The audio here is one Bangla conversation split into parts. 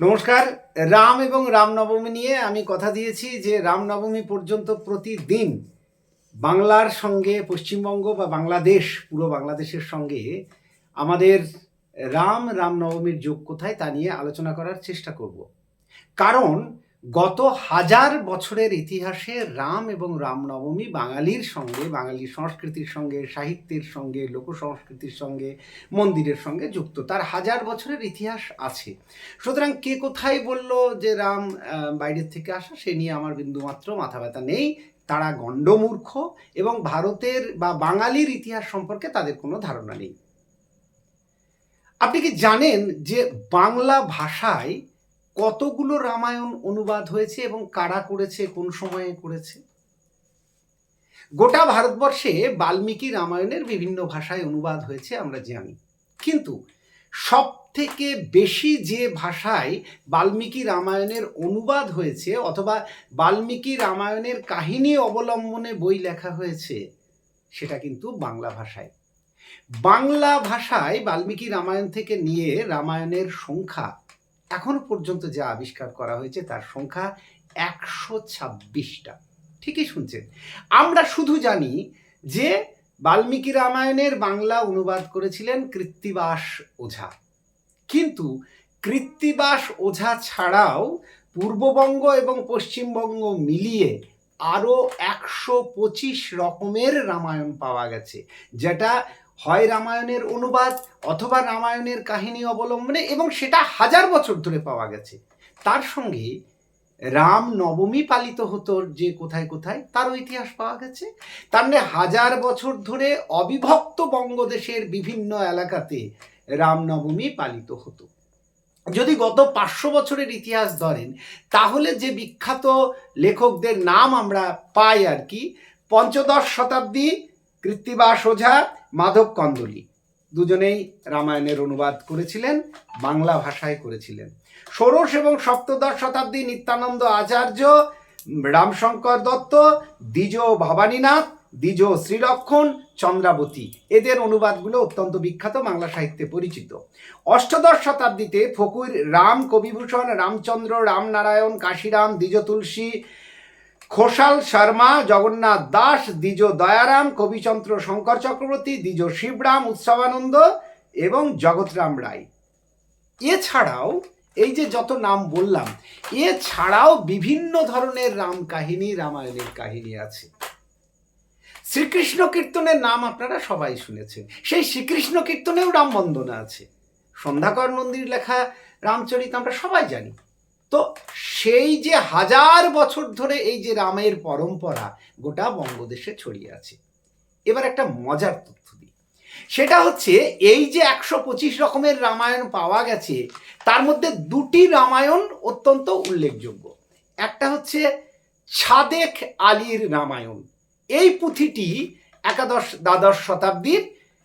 নমস্কার, রাম এবং রামনবমী নিয়ে আমি কথা দিয়েছি যে রামনবমী পর্যন্ত প্রতিদিন বাংলার সঙ্গে পশ্চিমবঙ্গ বা বাংলাদেশ, পুরো বাংলাদেশের সঙ্গে আমাদের রাম রামনবমীর যোগ কোথায় তা নিয়ে আলোচনা করার চেষ্টা করব। কারণ গত হাজার বছরের ইতিহাসে রাম এবং রামনবমী বাঙালির সঙ্গে, বাঙালি সংস্কৃতির সঙ্গে, সাহিত্যের সঙ্গে লোক সংস্কৃতির সঙ্গে, মন্দিরের সঙ্গে যুক্ত। তার হাজার বছরের ইতিহাস আছে। সুতরাং কে কোথায় বলল যে রাম বাইরের থেকে আসা, সে নিয়ে আমার বিন্দুমাত্র মাথা ব্যথা নেই। তারা গণ্ডমূর্খ এবং ভারতের বা বাঙালির ইতিহাস সম্পর্কে তাদের কোনো ধারণা নেই। আপনি কি জানেন যে বাংলা ভাষায় কতগুলো রামায়ণ অনুবাদ হয়েছে এবং কারা করেছে, কোন সময়ে করেছে? গোটা ভারতবর্ষে বাল্মীকি রামায়ণের বিভিন্ন ভাষায় অনুবাদ হয়েছে আমরা জানি। কিন্তু সব থেকে বেশি যে ভাষায় বাল্মীকি রামায়ণের অনুবাদ হয়েছে অথবা বাল্মীকি রামায়ণের কাহিনী অবলম্বনে বই লেখা হয়েছে, সেটা কিন্তু বাংলা ভাষায়। বাংলা ভাষায় বাল্মীকি রামায়ণ থেকে নিয়ে রামায়ণের সংখ্যা এখনও পর্যন্ত যা আবিষ্কার করা হয়েছে তার সংখ্যা একশো ছাব্বিশটা। ঠিকই শুনছেন। আমরা শুধু জানি যে বাল্মীকি রামায়ণের বাংলা অনুবাদ করেছিলেন কৃত্তিবাস ওঝা। কিন্তু কৃত্তিবাস ওঝা ছাড়াও পূর্ববঙ্গ এবং পশ্চিমবঙ্গ মিলিয়ে আরও একশো পঁচিশ রকমের রামায়ণ পাওয়া গেছে, যেটা হয় রামায়ণের অনুবাদ অথবা রামায়ণের কাহিনী অবলম্বনে এবং সেটা হাজার বছর ধরে পাওয়া গেছে। তার সঙ্গে রাম নবমী পালিত হতো যে কোথায় কোথায় তারও ইতিহাস পাওয়া গেছে। তার মানে হাজার বছর ধরে অবিভক্ত বঙ্গদেশের বিভিন্ন এলাকাতে রামনবমী পালিত হতো। যদি গত পাঁচশো বছরের ইতিহাস ধরেন, তাহলে যে বিখ্যাত লেখকদের নাম আমরা পাই আর কি, পঞ্চদশ শতাব্দী কৃত্তিবাস ওঝা মাধব কন্দলি। দুজনেই রামায়ণের অনুবাদ করেছিলেন, বাংলা ভাষায় করেছিলেন। ষোড়শ এবং সপ্তদশ শতাব্দী নিত্যানন্দ আচার্য রামশঙ্কর দত্ত, দ্বিজ ভবানীনাথ, দ্বিজ শ্রীলক্ষণ, চন্দ্রাবতী। এদের অনুবাদগুলো অত্যন্ত বিখ্যাত বাংলা সাহিত্যে পরিচিত। অষ্টদশ শতাব্দীতে ফকুর রাম, কবিভূষণ, রামচন্দ্র, রামনারায়ণ, কাশিরাম, দ্বিজ তুলসী খোসাল শর্মা, জগন্নাথ দাস, দ্বিজ দয়ারাম, কবিচন্দ্র শঙ্কর চক্রবর্তী, দ্বিজ শিবরাম, উৎসবানন্দ এবং জগৎরাম রায়। এছাড়াও, এই যে যত নাম বললাম, এছাড়াও বিভিন্ন ধরনের রাম কাহিনী, রামায়ণের কাহিনী আছে। শ্রীকৃষ্ণ কীর্তনের নাম আপনারা সবাই শুনেছেন। সেই শ্রীকৃষ্ণ কীর্তনেও রাম বন্দনা আছে। সন্ধ্যাকর নন্দীর লেখা রামচরিত আমরা সবাই জানি। তো সেই যে হাজার বছর ধরে এই যে রামের পরম্পরা গোটা বঙ্গদেশে ছড়িয়ে আছে। এবার একটা মজার তথ্য দিই। সেটা হচ্ছে এই যে একশো পঁচিশ রকমের রামায়ণ পাওয়া গেছে, তার মধ্যে দুটি রামায়ণ অত্যন্ত উল্লেখযোগ্য। একটা হচ্ছে ছাদেক আলীর রামায়ণ। এই পুঁথিটি একাদশ দ্বাদশ শতাব্দীর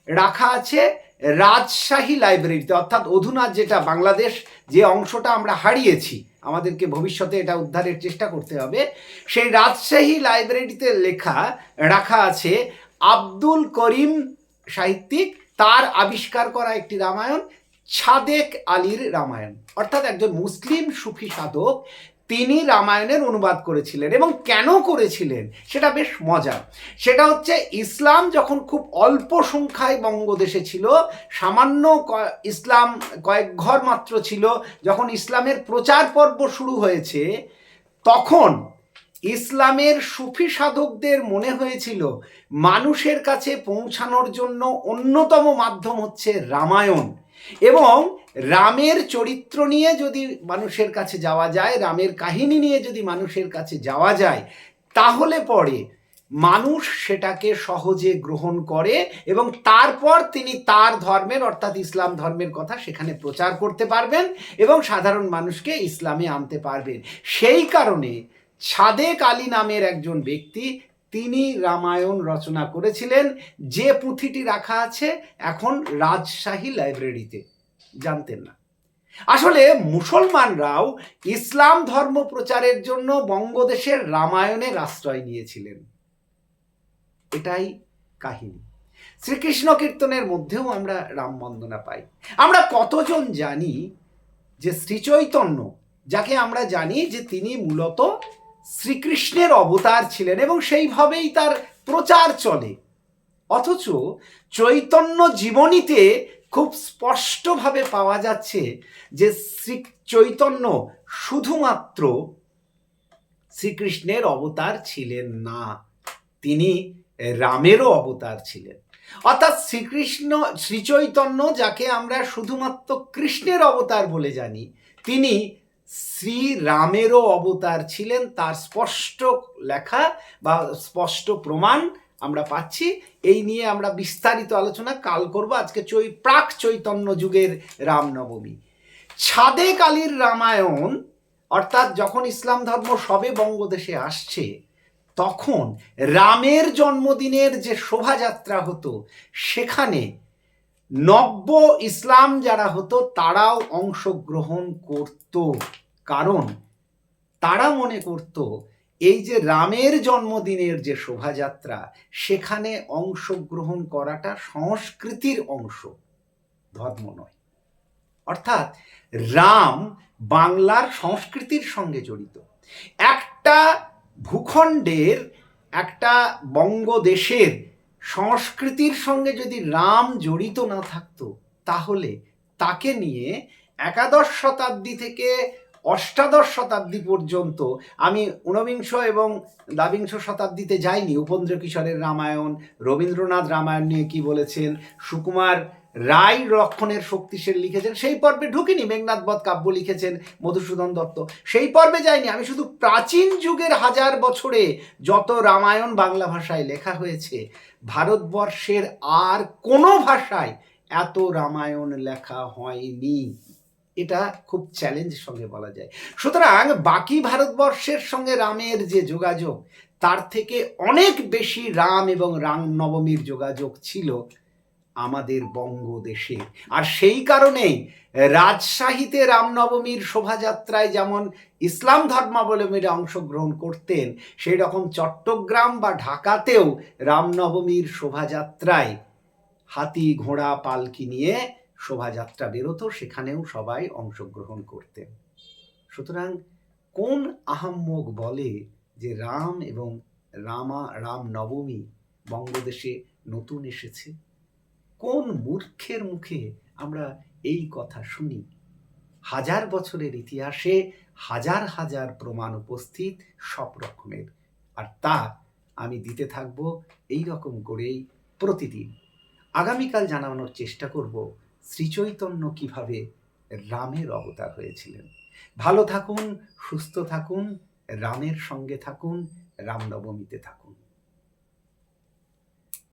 রাখা আছে রাজশাহী লাইব্রেরিতে, অর্থাৎ অধুনা যেটা বাংলাদেশ, যে অংশটা আমরা হারিয়েছি, আমাদেরকে ভবিষ্যতে এটা উদ্ধারের চেষ্টা করতে হবে, সেই রাজশাহী লাইব্রেরিতে লেখা, রাখা আছে, আব্দুল করিম সাহিত্যিক, তার আবিষ্কার করা একটি রামায়ণ, ছাদেক আলীর রামায়ণ। অর্থাৎ একজন মুসলিম সুফি সাধক তিনি রামায়ণের অনুবাদ করেছিলেন এবং কেন করেছিলেন সেটা বেশ মজার। সেটা হচ্ছে ইসলাম যখন খুব অল্প সংখ্যায় বঙ্গদেশে ছিল, সামান্য ইসলাম কয়েক ঘর মাত্র ছিল, যখন ইসলামের প্রচার পর্ব শুরু হয়েছে, তখন ইসলামের সুফি সাধকদের মনে হয়েছিল মানুষের কাছে পৌঁছানোর জন্য অন্যতম মাধ্যম হচ্ছে রামায়ণ। এবং রামের চরিত্র নিয়ে যদি মানুষের কাছে যাওয়া যায়, রামের কাহিনী নিয়ে যদি মানুষের কাছে যাওয়া যায়, তাহলে পরে মানুষ সেটাকে সহজে গ্রহণ করে এবং তারপর তিনি তার ধর্মের, অর্থাৎ ইসলাম ধর্মের কথা সেখানে প্রচার করতে পারবেন এবং সাধারণ মানুষকে ইসলামে আনতে পারবেন। সেই কারণে ছাদেক আলী নামের একজন ব্যক্তি তিনি রামায়ণ রচনা করেছিলেন, যে পুঁথিটি রাখা আছে এখন রাজশাহী লাইব্রেরিতে। জানতেন না। আসলে মুসলমানরাও ইসলাম ধর্ম প্রচারের জন্য বঙ্গদেশের রামায়ণের আশ্রয় নিয়েছিলেন। এটাই কাহিনী। শ্রীকৃষ্ণ কীর্তনের মধ্যেও আমরা রাম বন্দনা পাই। আমরা কতজন জানি যে শ্রীচৈতন্য, যাকে আমরা জানি যে তিনি মূলত শ্রীকৃষ্ণের অবতার ছিলেন এবং সেইভাবেই তার প্রচার চলে। অথচ চৈতন্য জীবনীতে খুব স্পষ্টভাবে পাওয়া যাচ্ছে যে শ্রী চৈতন্য শুধুমাত্র শ্রীকৃষ্ণের অবতার ছিলেন না, তিনি রামেরও অবতার ছিলেন। অর্থাৎ শ্রীকৃষ্ণ, শ্রীচৈতন্য, যাকে আমরা শুধুমাত্র কৃষ্ণের অবতার বলে জানি, তিনি শ্রী রামেরও অবতার ছিলেন, তার স্পষ্ট লেখা বা স্পষ্ট প্রমাণ আমরা পাচ্ছি। এই নিয়ে আমরা বিস্তারিত আলোচনা কাল করব। আজকে চৈ, প্রাক চৈতন্য যুগের রামনবমী। ছাদে কালীর রামায়ণ, অর্থাৎ যখন ইসলাম ধর্ম সবে বঙ্গদেশে আসছে, তখন রামের জন্মদিনের যে শোভাযাত্রা হতো, সেখানে নব্য ইসলাম যারা হতো, তারাও অংশগ্রহণ করত। কারণ তারা মনে করত, এই যে রামের জন্মদিনের যে শোভাযাত্রা, সেখানে অংশগ্রহণ করাটা সংস্কৃতির অংশ, ধর্ম নয়। অর্থাৎ রাম বাংলার সংস্কৃতির সঙ্গে জড়িত। একটা ভূখণ্ডের, একটা বঙ্গদেশের সংস্কৃতির সঙ্গে যদি রাম জড়িত না থাকতো, তাহলে তাকে নিয়ে একাদশ শতাব্দী থেকে অষ্টাদশ শতাব্দী পর্যন্ত আমি ঊনবিংশ এবং দ্বাবিংশ শতাব্দীতে যাইনি। উপেন্দ্র কিশোরের রামায়ণ, রবীন্দ্রনাথ রামায়ণ নিয়ে কি বলেছেন, সুকুমার রায় লক্ষণের শক্তিশীল লিখেছেন, সেই পর্বে ঢুকিনি। মেঘনাথ বধ কাব্য লিখেছেন মধুসূদন দত্ত। সেই পর্বে যাইনি। আমি শুধু প্রাচীন যুগের হাজার বছরে যত রামায়ণ বাংলা ভাষায় লেখা হয়েছে, ভারতবর্ষের আর কোনো ভাষায় এত রামায়ণ লেখা হয়নি। এটা খুব চ্যালেঞ্জের সঙ্গে বলা যায়। সুতরাং বাকি ভারতবর্ষের সঙ্গে রামের যে যোগাযোগ, তার থেকে অনেক বেশি রাম এবং রাম নবমীর যোগাযোগ ছিল আমাদের বঙ্গদেশে। আর সেই কারণেই রাজশাহীতে রামনবমীর শোভাযাত্রায় যেমন ইসলাম ধর্মাবলম্বীরা অংশগ্রহণ করতেন, সেই রকম চট্টগ্রাম বা ঢাকাতেও রামনবমীর শোভাযাত্রায় হাতি, ঘোড়া, পালকি নিয়ে শোভাযাত্রা বেরোতো, সেখানেও সবাই অংশগ্রহণ করতেন। সুতরাং কোন আহাম্মক বলে যে রাম এবং রামা রাম নবমী বঙ্গদেশে নতুন এসেছে? কোন মূর্খের মুখে আমরা এই কথা শুনি? হাজার বছরের ইতিহাসে হাজার হাজার প্রমাণ উপস্থিত সব রকমের। আর তা আমি দিতে থাকব এই রকম করেই প্রতিদিন। আগামীকাল জানানোর চেষ্টা করব শ্রীচৈতন্য কীভাবে রামের অবতার হয়েছিলেন? ভালো থাকুন সুস্থ থাকুন রামের সঙ্গে থাকুন রামনবমীতে থাকুন।